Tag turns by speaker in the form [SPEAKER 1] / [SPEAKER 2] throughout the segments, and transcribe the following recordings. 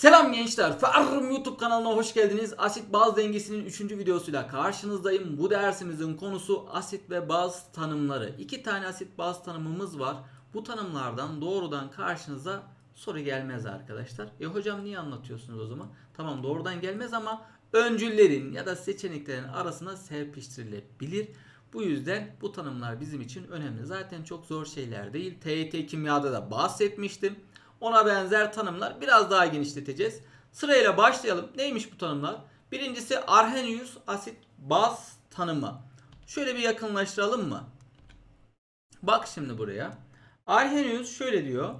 [SPEAKER 1] Selam gençler. Farm YouTube kanalına hoş geldiniz. Asit baz dengesinin 3. videosuyla karşınızdayım. Bu dersimizin konusu asit ve baz tanımları. İki tane asit baz tanımımız var. Bu tanımlardan doğrudan karşınıza soru gelmez arkadaşlar. E hocam niye anlatıyorsunuz o zaman? Tamam doğrudan gelmez ama öncüllerin ya da seçeneklerin arasına serpiştirilebilir. Bu yüzden bu tanımlar bizim için önemli. Zaten çok zor şeyler değil. TYT kimyada da bahsetmiştim. Ona benzer tanımlar biraz daha genişleteceğiz. Sırayla başlayalım. Neymiş bu tanımlar? Birincisi Arrhenius asit baz tanımı. Şöyle bir yakınlaştıralım mı? Bak şimdi buraya. Arrhenius şöyle diyor.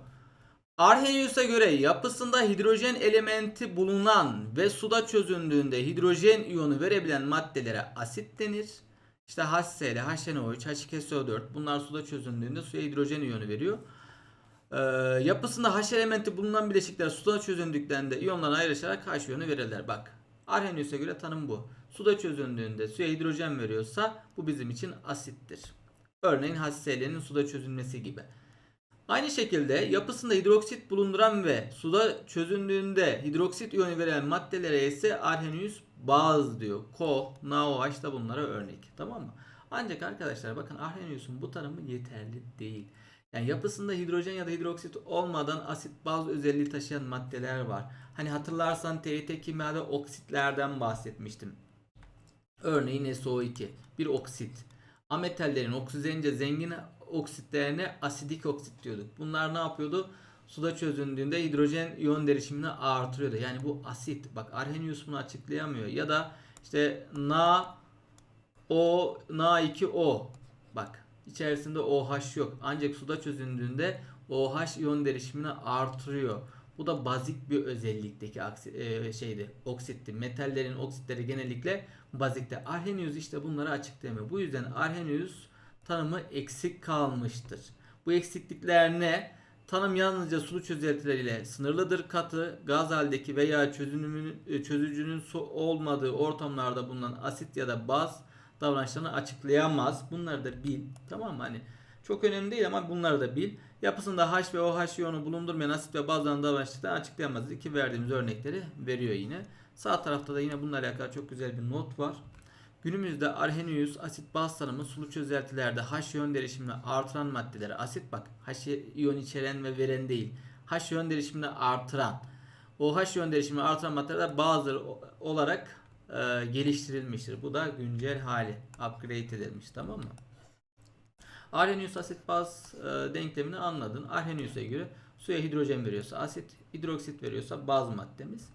[SPEAKER 1] Arrhenius'a göre yapısında hidrojen elementi bulunan ve suda çözündüğünde hidrojen iyonu verebilen maddelere asit denir. İşte HCl, HNO3, H2SO4 bunlar suda çözündüğünde suya hidrojen iyonu veriyor. Ee, yapısında H elementi bulunan bileşikler suda çözündüklerinde iyonlarına ayrışarak H iyonu verirler. Bak Arrhenius'a göre tanım bu. Suda çözündüğünde suya hidrojen veriyorsa bu bizim için asittir. Örneğin HCl'nin suda çözülmesi gibi. Aynı şekilde yapısında hidroksit bulunduran ve suda çözündüğünde hidroksit iyonu veren maddelere ise Arrhenius baz diyor. Ko, NaOH da bunlara örnek. Tamam mı? Ancak arkadaşlar bakın Arrhenius'un bu tanımı yeterli değil. Yani yapısında hidrojen ya da hidroksit olmadan asit baz özelliği taşıyan maddeler var. Hani hatırlarsan TYT kimyada oksitlerden bahsetmiştim. Örneğin SO2 bir oksit. Ametallerin oksijenince zengin oksitlerine asidik oksit diyorduk. Bunlar ne yapıyordu? Suda çözündüğünde hidrojen iyon derişimini artırıyordu. Yani bu asit. Bak Arrhenius bunu açıklayamıyor. Ya da işte Na O Na2O. Bak içerisinde OH yok. Ancak suda çözündüğünde OH iyon derişimini artırıyor. Bu da bazik bir özellikteki e, şeydi, oksitti. Metallerin oksitleri genellikle bazikte. Arrhenius işte bunları açıklayamıyor. Bu yüzden Arrhenius tanımı eksik kalmıştır. Bu eksiklikler ne? Tanım yalnızca sulu çözeltileriyle sınırlıdır. Katı, gaz haldeki veya çözünümün, e, çözücünün su olmadığı ortamlarda bulunan asit ya da baz davranışlarını açıklayamaz. Bunları da bil. Tamam mı? Hani çok önemli değil ama bunları da bil. Yapısında H ve OH iyonu bulundurmayan asit ve bazılarının davranışlarını açıklayamaz. İki verdiğimiz örnekleri veriyor yine. Sağ tarafta da yine bununla alakalı çok güzel bir not var. Günümüzde Arrhenius asit baz tanımı sulu çözeltilerde H iyon derişimini artıran maddelere asit bak H iyon içeren ve veren değil. H iyon derişimini artıran OH iyon derişimini artıran maddeler bazıları olarak e, geliştirilmiştir. Bu da güncel hali. Upgrade edilmiş tamam mı? Arrhenius asit baz e, denklemini anladın. Arrhenius'a göre suya hidrojen veriyorsa asit, hidroksit veriyorsa baz maddemiz.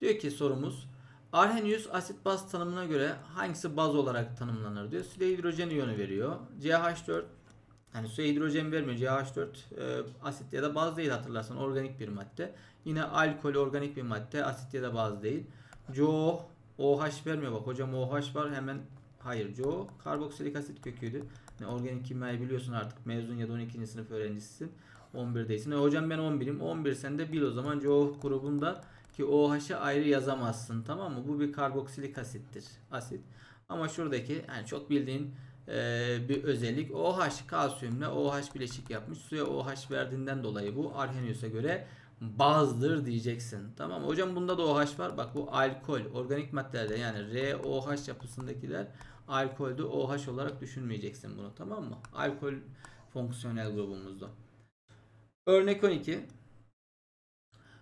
[SPEAKER 1] Diyor ki sorumuz Arrhenius asit baz tanımına göre hangisi baz olarak tanımlanır diyor. Suya hidrojen iyonu veriyor. CH4 hani suya hidrojen vermiyor. CH4 e, asit ya da baz değil hatırlarsan organik bir madde. Yine alkol organik bir madde. Asit ya da baz değil. CO OH vermiyor bak hocam OH var hemen hayır CO karboksilik asit köküydü. Ne organik kimyayı biliyorsun artık mezun ya da 12. sınıf öğrencisisin. 11'deysin. E, hocam ben 11'im. 11 sen de bil o zaman CO grubunda ki OH'ı ayrı yazamazsın tamam mı? Bu bir karboksilik asittir. Asit. Ama şuradaki yani çok bildiğin e, bir özellik OH kalsiyumla OH bileşik yapmış. Suya OH verdiğinden dolayı bu Arrhenius'a göre bazdır diyeceksin. Tamam? Hocam bunda da OH var. Bak bu alkol. Organik maddelerde yani ROH yapısındakiler alkolde OH olarak düşünmeyeceksin bunu. Tamam mı? Alkol fonksiyonel grubumuzda. Örnek 12.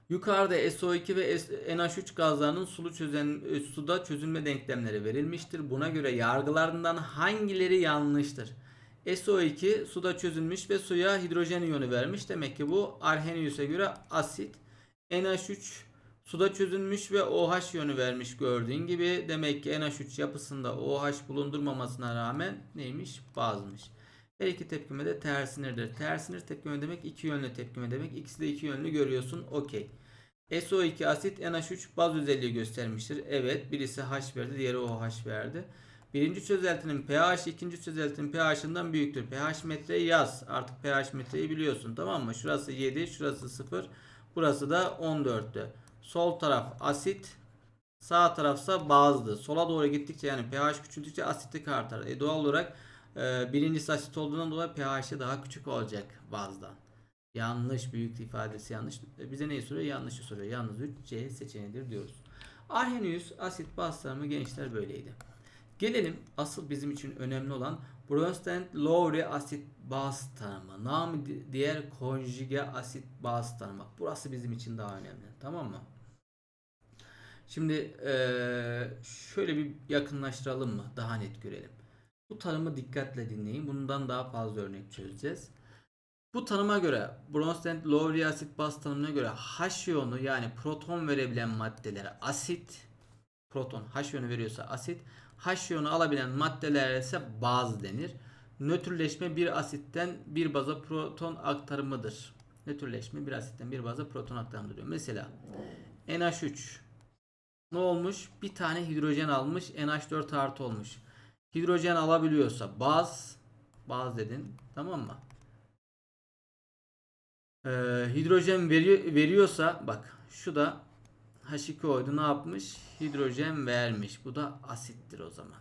[SPEAKER 1] Yukarıda SO2 ve NH3 gazlarının sulu çözen, e, suda çözülme denklemleri verilmiştir. Buna göre yargılarından hangileri yanlıştır? SO2 suda çözülmüş ve suya hidrojen iyonu vermiş. Demek ki bu Arrhenius'a göre asit. NH3 suda çözülmüş ve OH iyonu vermiş gördüğün gibi. Demek ki NH3 yapısında OH bulundurmamasına rağmen neymiş? Bazmış. Her iki tepkime de tersinirdir. Tersinir tepkime demek iki yönlü tepkime demek. İkisi de iki yönlü görüyorsun. Okey. SO2 asit NH3 baz özelliği göstermiştir. Evet birisi H verdi diğeri OH verdi. Birinci çözeltinin pH ikinci çözeltinin pH'ından büyüktür. pH metreyi yaz. Artık pH metreyi biliyorsun tamam mı? Şurası 7 şurası 0 burası da 14'tü. Sol taraf asit sağ tarafsa bazdı. Sola doğru gittikçe yani pH küçüldükçe asitlik artar. E doğal olarak e, birincisi asit olduğundan dolayı pH'i daha küçük olacak bazdan. Yanlış büyük ifadesi yanlış. E, Bize neyi soruyor? Yanlışı soruyor. Yalnız 3 C seçeneğidir diyoruz. Arrhenius asit baz tanımı gençler böyleydi. Gelelim asıl bizim için önemli olan Bronsted-Lowry asit baz tanımı. Namı di- diğer konjüge asit baz tanımı. Burası bizim için daha önemli. Tamam mı? Şimdi şöyle bir yakınlaştıralım mı? Daha net görelim. Bu tanımı dikkatle dinleyin. Bundan daha fazla örnek çözeceğiz. Bu tanıma göre Bronsted-Lowry asit baz tanımına göre H iyonu yani proton verebilen maddelere asit proton H iyonu veriyorsa asit H iyonu alabilen maddelere ise baz denir. Nötrleşme bir asitten bir baza proton aktarımıdır. Nötrleşme bir asitten bir baza proton aktarımıdır diyor. Mesela NH3 ne olmuş? Bir tane hidrojen almış. NH4 artı olmuş. Hidrojen alabiliyorsa baz baz dedin. Tamam mı? Ee, hidrojen veriyor, veriyorsa bak şu da H2O'ydu ne yapmış? Hidrojen vermiş. Bu da asittir o zaman.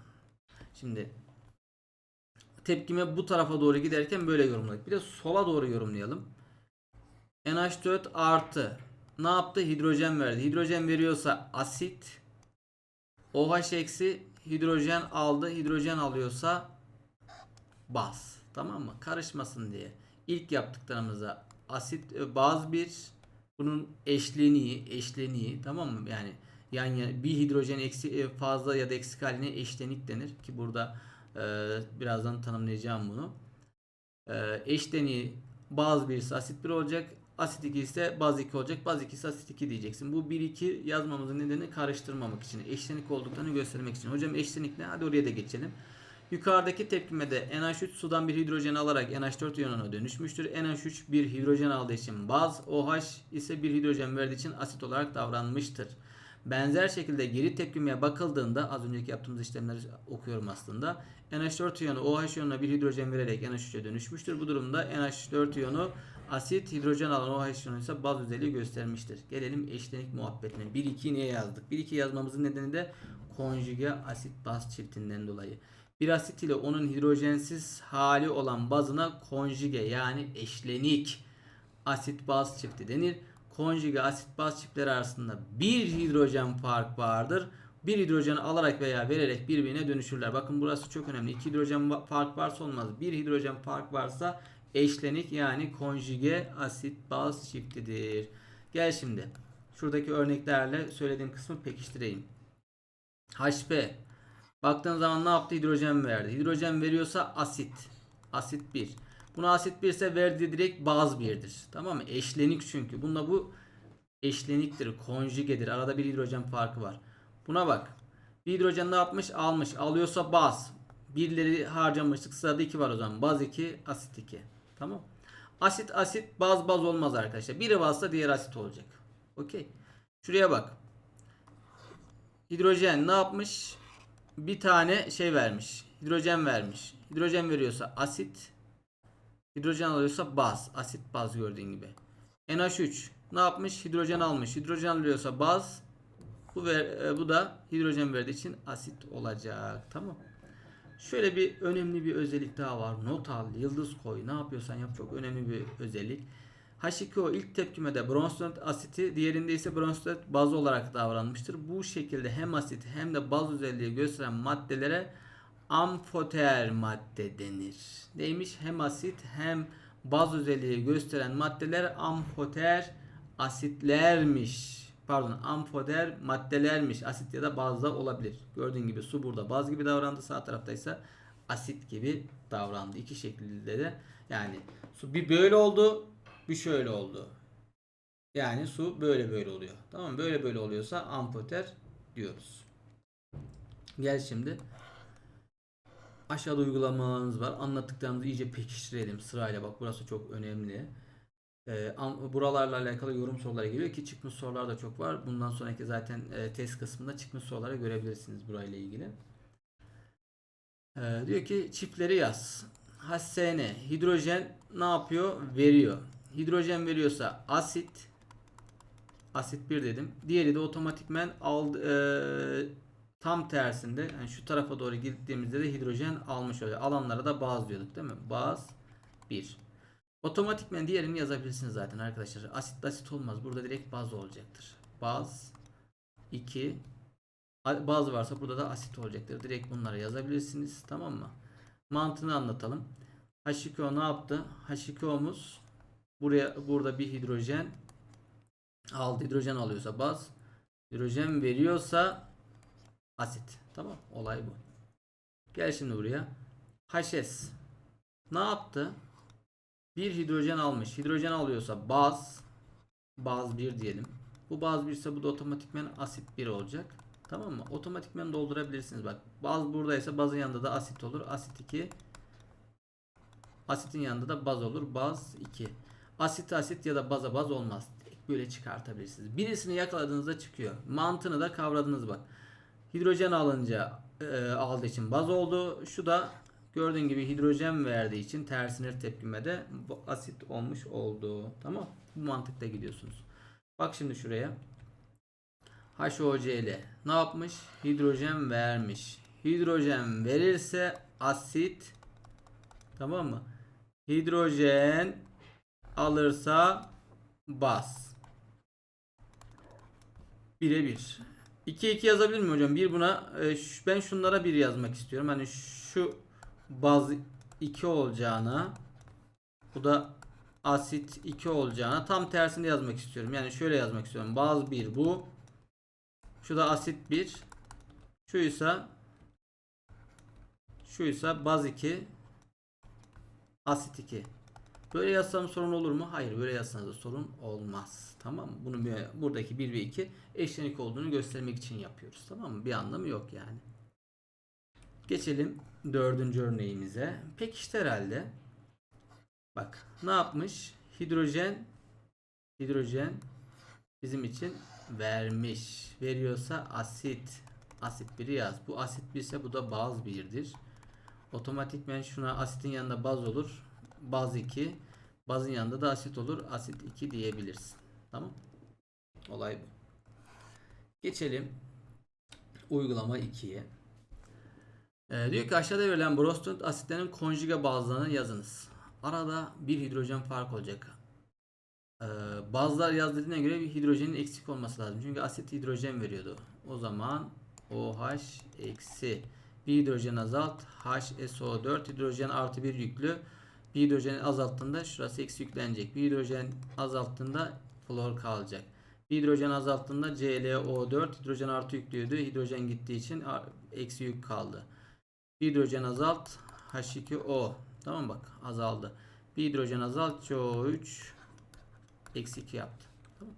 [SPEAKER 1] Şimdi tepkime bu tarafa doğru giderken böyle yorumladık. Bir de sola doğru yorumlayalım. NH4 artı ne yaptı? Hidrojen verdi. Hidrojen veriyorsa asit. OH eksi hidrojen aldı. Hidrojen alıyorsa baz. Tamam mı? Karışmasın diye. İlk yaptıklarımıza asit e, baz bir bunun eşleniği eşleniği tamam mı? Yani yan yana bir hidrojen eksi e, fazla ya da eksik haline eşlenik denir ki burada e, birazdan tanımlayacağım bunu. E, eşleniği baz birisi asit 1 olacak. Asit 2 ise baz 2 olacak. Baz 2 ise asit 2 diyeceksin. Bu 1 2 yazmamızın nedeni karıştırmamak için. Eşlenik olduklarını göstermek için. Hocam eşlenik ne? Hadi oraya da geçelim. Yukarıdaki tepkimede NH3 sudan bir hidrojen alarak NH4 iyonuna dönüşmüştür. NH3 bir hidrojen aldığı için baz, OH ise bir hidrojen verdiği için asit olarak davranmıştır. Benzer şekilde geri tepkimeye bakıldığında az önceki yaptığımız işlemleri okuyorum aslında. NH4 iyonu OH iyonuna bir hidrojen vererek NH3'e dönüşmüştür. Bu durumda NH4 iyonu asit hidrojen alan OH iyonu ise baz özelliği göstermiştir. Gelelim eşlenik muhabbetine. 1-2 niye yazdık? 1-2 yazmamızın nedeni de konjüge asit baz çiftinden dolayı. Bir asit ile onun hidrojensiz hali olan bazına konjüge yani eşlenik asit baz çifti denir. Konjüge asit baz çiftleri arasında bir hidrojen fark vardır. Bir hidrojen alarak veya vererek birbirine dönüşürler. Bakın burası çok önemli. İki hidrojen fark varsa olmaz. Bir hidrojen fark varsa eşlenik yani konjüge asit baz çiftidir. Gel şimdi. Şuradaki örneklerle söylediğim kısmı pekiştireyim. HP Baktığın zaman ne yaptı? Hidrojen verdi. Hidrojen veriyorsa asit. Asit 1. Buna asit 1 ise verdiği direkt baz 1'dir. Tamam mı? Eşlenik çünkü. Bunda bu eşleniktir. Konjugedir. Arada bir hidrojen farkı var. Buna bak. Bir hidrojen ne yapmış? Almış. Alıyorsa baz. Birleri harcamıştık. Sırada 2 var o zaman. Baz 2, asit 2. Tamam. Asit asit baz baz olmaz arkadaşlar. Biri bazsa diğer asit olacak. Okey. Şuraya bak. Hidrojen ne yapmış? Bir tane şey vermiş. Hidrojen vermiş. Hidrojen veriyorsa asit. Hidrojen alıyorsa baz. Asit baz gördüğün gibi. NH3 ne yapmış? Hidrojen almış. Hidrojen alıyorsa baz. Bu ver, e, bu da hidrojen verdiği için asit olacak. Tamam. Şöyle bir önemli bir özellik daha var. Not al, yıldız koy. Ne yapıyorsan yap. Çok önemli bir özellik. H2O ilk tepkimede Bronsted asiti, diğerinde ise Bronsted baz olarak davranmıştır. Bu şekilde hem asit hem de baz özelliği gösteren maddelere amfoter madde denir. Neymiş? Hem asit hem baz özelliği gösteren maddeler amfoter asitlermiş. Pardon, amfoter maddelermiş. Asit ya da bazda olabilir. Gördüğün gibi su burada baz gibi davrandı. Sağ tarafta ise asit gibi davrandı. İki şekilde de yani su bir böyle oldu, bir şöyle oldu. Yani su böyle böyle oluyor. Tamam mı? Böyle böyle oluyorsa amfoter diyoruz. Gel şimdi. Aşağıda uygulamalarımız var. Anlattıklarımızı iyice pekiştirelim sırayla. Bak burası çok önemli. Am- buralarla alakalı yorum soruları geliyor ki çıkmış sorular da çok var. Bundan sonraki zaten e, test kısmında çıkmış soruları görebilirsiniz burayla ilgili. Ee, diyor ki çiftleri yaz. HSN hidrojen ne yapıyor? Veriyor. Hidrojen veriyorsa asit asit 1 dedim. Diğeri de otomatikmen aldı e, tam tersinde yani şu tarafa doğru gittiğimizde de hidrojen almış oluyor. Alanlara da baz diyorduk değil mi? Baz 1. Otomatikmen diğerini yazabilirsiniz zaten arkadaşlar. Asit asit olmaz. Burada direkt baz olacaktır. Baz 2 A- baz varsa burada da asit olacaktır. Direkt bunları yazabilirsiniz. Tamam mı? Mantığını anlatalım. H2O ne yaptı? H2O'muz buraya burada bir hidrojen aldı. Hidrojen alıyorsa baz. Hidrojen veriyorsa asit. Tamam. Olay bu. Gel şimdi buraya. HS ne yaptı? Bir hidrojen almış. Hidrojen alıyorsa baz baz 1 diyelim. Bu baz 1 ise bu da otomatikmen asit 1 olacak. Tamam mı? Otomatikmen doldurabilirsiniz. Bak baz buradaysa bazın yanında da asit olur. Asit 2 Asitin yanında da baz olur. Baz 2. Asit asit ya da baza baz olmaz. Böyle çıkartabilirsiniz. Birisini yakaladığınızda çıkıyor. Mantığını da kavradınız bak. Hidrojen alınca e, aldığı için baz oldu. Şu da gördüğün gibi hidrojen verdiği için tersine tepkimede asit olmuş oldu. Tamam. Bu mantıkla gidiyorsunuz. Bak şimdi şuraya. HOCl ne yapmış? Hidrojen vermiş. Hidrojen verirse asit tamam mı? Hidrojen alırsa baz. Birebir. 2 2 yazabilir miyim hocam? Bir buna e, ben şunlara bir yazmak istiyorum. Hani şu baz 2 olacağına bu da asit 2 olacağına tam tersini yazmak istiyorum. Yani şöyle yazmak istiyorum. Baz 1 bu. Şu da asit 1. Şuysa şuysa baz 2 asit 2. Böyle yazsam sorun olur mu? Hayır, böyle yazsanız da sorun olmaz. Tamam mı? Bunu buradaki 1 ve 2 eşlenik olduğunu göstermek için yapıyoruz. Tamam mı? Bir anlamı yok yani. Geçelim dördüncü örneğimize. Pekişti herhalde. Bak ne yapmış? Hidrojen hidrojen bizim için vermiş. Veriyorsa asit. Asit 1'i yaz. Bu asit 1 ise bu da baz 1'dir. Otomatikmen şuna asitin yanında baz olur. Baz 2. Bazın yanında da asit olur. Asit 2 diyebilirsin. Tamam. Olay bu. Geçelim uygulama 2'ye. Ee, diyor ki aşağıda verilen broston asitlerin konjüge bazlarını yazınız. Arada bir hidrojen fark olacak. Ee, bazlar yazdığına göre bir hidrojenin eksik olması lazım. Çünkü asit hidrojen veriyordu. O zaman OH eksi bir hidrojen azalt HSO4 hidrojen artı bir yüklü bir hidrojen azalttığında şurası eksi yüklenecek. Bir hidrojen azalttığında flor kalacak. Bir hidrojen azalttığında ClO4 hidrojen artı yüklüydü. Hidrojen gittiği için eksi yük kaldı. Bir hidrojen azalt H2O. Tamam bak azaldı. Bir hidrojen azalt CO3 eksi 2 yaptı. Tamam.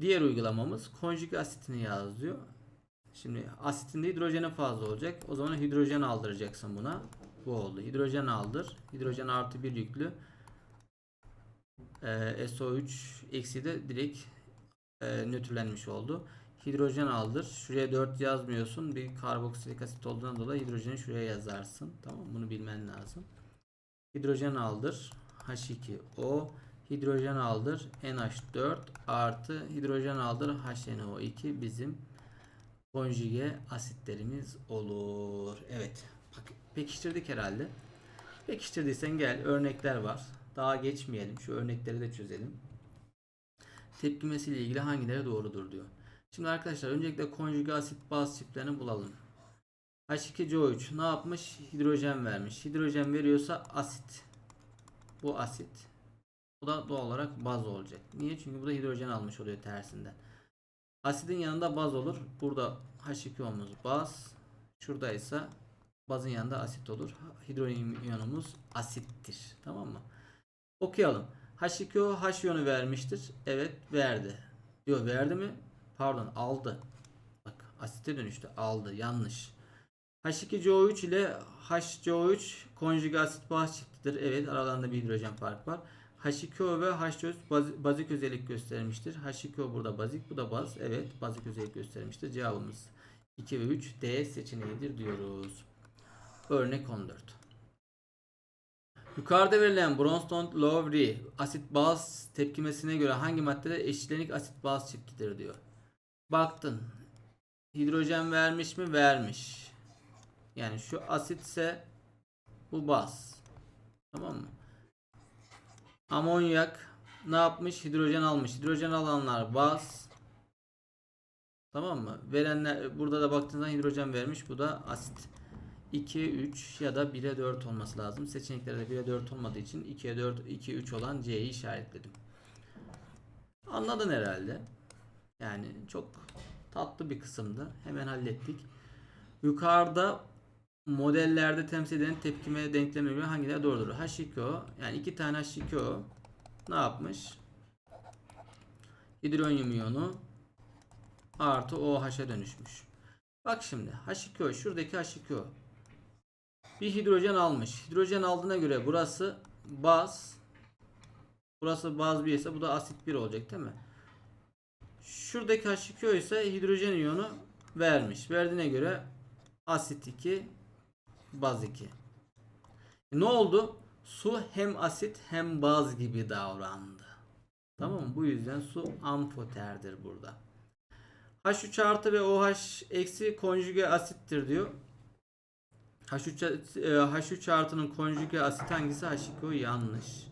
[SPEAKER 1] Diğer uygulamamız konjüg asitini yaz. Şimdi asitinde hidrojeni fazla olacak. O zaman hidrojen aldıracaksın buna. Bu oldu. Hidrojen aldır. Hidrojen artı bir yüklü. Ee, SO3 eksi de direkt e, nötrlenmiş oldu. Hidrojen aldır. Şuraya 4 yazmıyorsun. Bir karboksilik asit olduğundan dolayı hidrojeni şuraya yazarsın. Tamam? Bunu bilmen lazım. Hidrojen aldır. H2O. Hidrojen aldır. NH4 artı hidrojen aldır. HNO2 bizim konjüge asitlerimiz olur. Evet. Bak, pekiştirdik herhalde. Pekiştirdiysen gel örnekler var. Daha geçmeyelim. Şu örnekleri de çözelim. Tepkimesiyle ilgili hangileri doğrudur diyor. Şimdi arkadaşlar öncelikle konjüge asit baz çiftlerini bulalım. H2CO3 ne yapmış? Hidrojen vermiş. Hidrojen veriyorsa asit. Bu asit. Bu da doğal olarak baz olacak. Niye? Çünkü bu da hidrojen almış oluyor tersinden. Asidin yanında baz olur. Burada H2O'muz baz. Şuradaysa bazın yanında asit olur. Hidrojen iyonumuz asittir. Tamam mı? Okuyalım. H2O H iyonu vermiştir. Evet verdi. Diyor verdi mi? Pardon aldı. Bak asite dönüştü. Aldı. Yanlış. H2CO3 ile HCO3 konjüge asit baz çiftidir. Evet aralarında bir hidrojen fark var. H2O ve H4 baz- bazik özellik göstermiştir. H2O burada bazik, bu da baz. Evet, bazik özellik göstermiştir. Cevabımız 2 ve 3 D seçeneğidir diyoruz. Örnek 14. Yukarıda verilen Bronston-Lowry asit baz tepkimesine göre hangi maddede eşitlenik asit baz çiftidir diyor. Baktın. Hidrojen vermiş mi? Vermiş. Yani şu asit ise bu baz. Tamam mı? Amonyak ne yapmış? Hidrojen almış. Hidrojen alanlar baz. Tamam mı? Verenler burada da baktığınızda hidrojen vermiş. Bu da asit. 2, 3 ya da 1'e 4 olması lazım. Seçeneklerde 1'e 4 olmadığı için 2'ye 4, 2, 3 olan C'yi işaretledim. Anladın herhalde. Yani çok tatlı bir kısımdı. Hemen hallettik. Yukarıda modellerde temsil edilen tepkime denklemi göre hangileri doğrudur? H2O yani iki tane H2O ne yapmış? Hidronyum iyonu artı OH'a dönüşmüş. Bak şimdi H2O şuradaki H2O bir hidrojen almış. Hidrojen aldığına göre burası baz burası baz 1 ise bu da asit 1 olacak değil mi? Şuradaki H2O ise hidrojen iyonu vermiş. Verdiğine göre asit 2 baz 2. Ne oldu? Su hem asit hem baz gibi davrandı. Tamam mı? Bu yüzden su amfoterdir burada. H3 artı ve OH eksi konjüge asittir diyor. H3, e, H3 artının konjüge asit hangisi? H2O yanlış.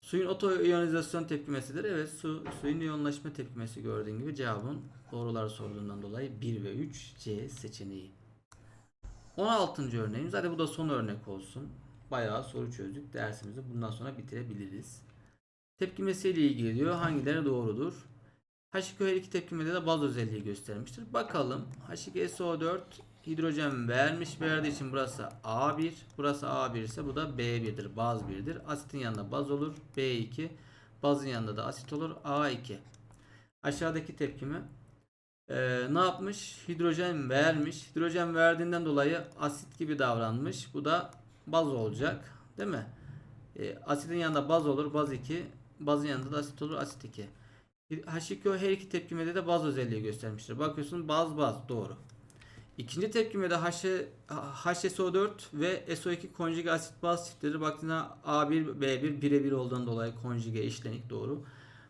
[SPEAKER 1] Suyun otoiyonizasyon tepkimesidir. Evet su, suyun iyonlaşma tepkimesi gördüğün gibi cevabın doğrular sorduğundan dolayı 1 ve 3 C seçeneği. 16. örneğimiz. Hadi bu da son örnek olsun. Bayağı soru çözdük. Dersimizi bundan sonra bitirebiliriz. Tepkimesiyle ilgili diyor. Hangileri doğrudur? H2O her iki tepkimede de baz özelliği göstermiştir. Bakalım. H2SO4 hidrojen vermiş. Verdiği için burası A1. Burası A1 ise bu da B1'dir. Baz 1'dir. Asitin yanında baz olur. B2. Bazın yanında da asit olur. A2. Aşağıdaki tepkime ee, ne yapmış? Hidrojen vermiş. Hidrojen verdiğinden dolayı asit gibi davranmış. Bu da baz olacak. Değil mi? Ee, asitin yanında baz olur. Baz 2. Bazın yanında da asit olur. Asit 2. H2O her iki tepkimede de baz özelliği göstermiştir. Bakıyorsun baz baz doğru. İkinci tepkimede H, HSO4 ve SO2 konjüge asit baz çiftleri baktığında A1 B1 birebir olduğundan dolayı konjüge eşlenik doğru.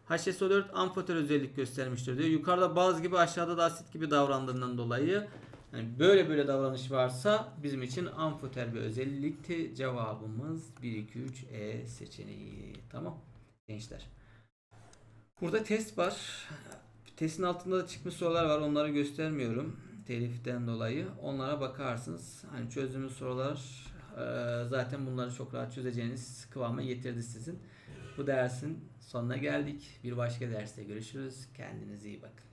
[SPEAKER 1] HSO4 amfoter özellik göstermiştir diyor. Yukarıda baz gibi aşağıda da asit gibi davrandığından dolayı yani böyle böyle davranış varsa bizim için amfoter bir özellikti. Cevabımız 1 2 3 E seçeneği. Tamam gençler. Burada test var. Testin altında da çıkmış sorular var. Onları göstermiyorum. Teliften dolayı. Onlara bakarsınız. Hani çözdüğümüz sorular e, zaten bunları çok rahat çözeceğiniz kıvama getirdi sizin. Bu dersin sonuna geldik. Bir başka derste görüşürüz. Kendinize iyi bakın.